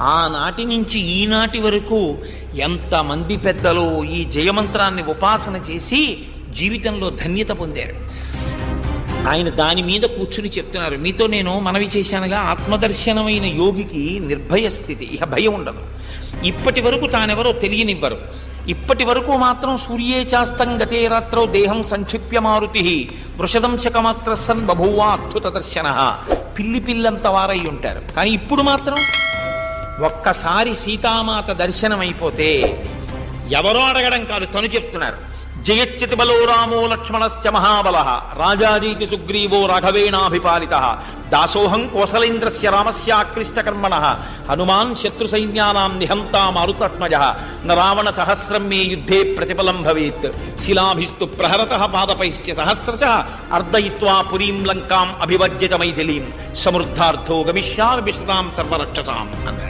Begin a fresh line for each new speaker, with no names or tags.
ఆనాటి నుంచి ఈనాటి వరకు ఎంతమంది పెద్దలు ఈ జయమంత్రాన్ని ఉపాసన చేసి జీవితంలో ధన్యత పొందారు. ఆయన దాని మీద కూర్చుని చెప్తున్నారు మీతో నేను మనవి చేశానుగా ఆత్మదర్శనమైన యోగికి నిర్భయ స్థితి ఇక భయం ఉండదు. ఇప్పటి వరకు తానెవరో తెలియనివ్వరు. ఇప్పటి వరకు మాత్రం సూర్యేచాస్తం గతే రాత్రో దేహం సంక్షిప్య మారుతి వృషదంశకమాత్ర సన్ బభూవా అద్భుత దర్శన. పిల్లి పిల్లంత వారై ఉంటారు. కానీ ఇప్పుడు మాత్రం ఒక్కసారి సీతామాత దర్శనమైపోతే ఎవరో అడగడం కాదు తను చెప్తున్నారు. జయచ్చితి బలో రామో లక్ష్మణశ్చ మహాబల రాజాజీతి సుగ్రీవో రాఘవేణాభిపాలిత దాసోహం కోసలేంద్రస్య రామస్యాక్లిష్టకర్మణ హనుమాన్ శత్రు సైన్యానాం నిహంతా మారుతత్మజ న రావణ సహస్రం మే యుద్ధే ప్రతిఫలం భవేత్ శిలాభిస్తు ప్రహరత పాదపైశ్చ సహస్రశ అర్ధయిత్వా పురీం లంకాం అభివర్జిత మైథిలీం సమృద్ధార్థో గమిష్యామి విశ్రాం సర్వరక్షసాం అన్నారు